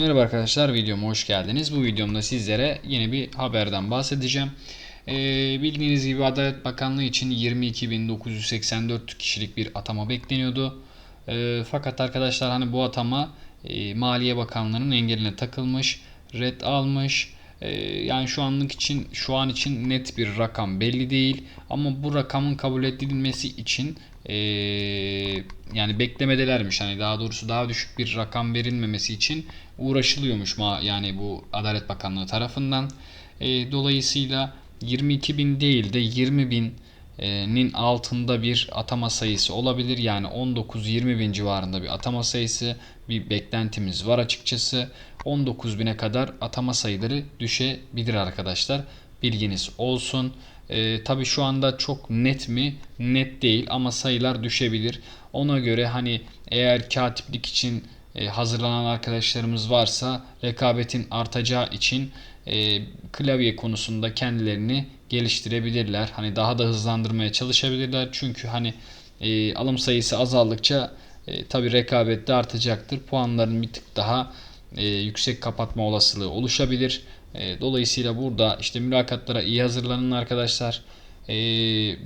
Merhaba arkadaşlar videoma hoş geldiniz. Bu videomda sizlere yeni bir haberden bahsedeceğim. Ee, bildiğiniz gibi Adalet Bakanlığı için 22.984 kişilik bir atama bekleniyordu. Ee, fakat arkadaşlar hani bu atama e, Maliye Bakanlığı'nın engeline takılmış, red almış. Ee, yani şu anlık için şu an için net bir rakam belli değil ama bu rakamın kabul edilmesi için ee, yani beklemedelermiş hani daha doğrusu daha düşük bir rakam verilmemesi için uğraşılıyormuş ma yani bu Adalet Bakanlığı tarafından. Ee, dolayısıyla 22 bin değil de 20 binin altında bir atama sayısı olabilir. Yani 19-20 bin civarında bir atama sayısı bir beklentimiz var açıkçası. 19 bine kadar atama sayıları düşebilir arkadaşlar. Bilginiz olsun. Ee, tabii şu anda çok net mi? Net değil ama sayılar düşebilir. Ona göre hani eğer katiplik için e, hazırlanan arkadaşlarımız varsa rekabetin artacağı için e, klavye konusunda kendilerini geliştirebilirler. Hani daha da hızlandırmaya çalışabilirler. Çünkü hani e, alım sayısı azaldıkça e, tabi rekabet de artacaktır. Puanların bir tık daha e, yüksek kapatma olasılığı oluşabilir. E, dolayısıyla burada işte mülakatlara iyi hazırlanın arkadaşlar. E,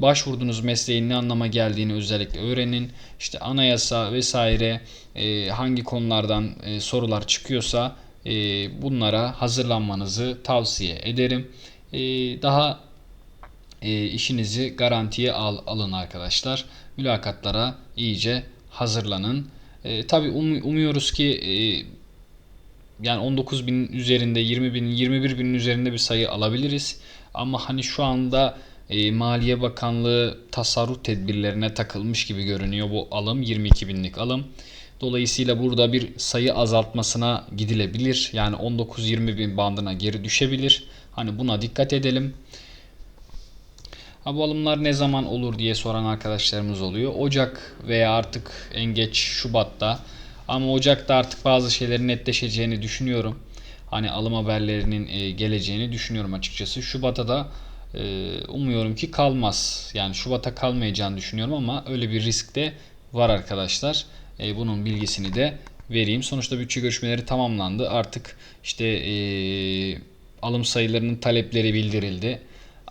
başvurduğunuz mesleğin ne anlama geldiğini özellikle öğrenin. İşte anayasa vesaire e, hangi konulardan e, sorular çıkıyorsa e, bunlara hazırlanmanızı tavsiye ederim. E, daha e, işinizi garantiye al, alın arkadaşlar. Mülakatlara iyice hazırlanın. E, Tabi um, umuyoruz ki e, yani 19 bin üzerinde 20 bin 21 binin üzerinde bir sayı alabiliriz. Ama hani şu anda e, Maliye Bakanlığı tasarruf tedbirlerine takılmış gibi görünüyor bu alım 22 binlik alım. Dolayısıyla burada bir sayı azaltmasına gidilebilir. Yani 19-20 bin bandına geri düşebilir. Hani buna dikkat edelim. Ha, bu alımlar ne zaman olur diye soran arkadaşlarımız oluyor. Ocak veya artık en geç Şubat'ta. Ama Ocak'ta artık bazı şeylerin netleşeceğini düşünüyorum. Hani alım haberlerinin e, geleceğini düşünüyorum açıkçası. Şubat'a da e, umuyorum ki kalmaz. Yani Şubat'a kalmayacağını düşünüyorum ama öyle bir risk de var arkadaşlar. E, bunun bilgisini de vereyim. Sonuçta bütçe görüşmeleri tamamlandı. Artık işte e, alım sayılarının talepleri bildirildi.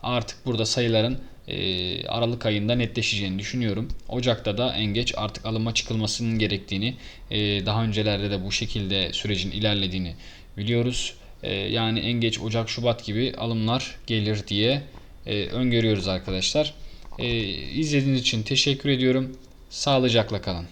Artık burada sayıların e, Aralık ayında netleşeceğini düşünüyorum. Ocak'ta da en geç artık alıma çıkılmasının gerektiğini, e, daha öncelerde de bu şekilde sürecin ilerlediğini biliyoruz. E, yani en geç Ocak, Şubat gibi alımlar gelir diye e, öngörüyoruz arkadaşlar. E, izlediğiniz için teşekkür ediyorum. Sağlıcakla kalın.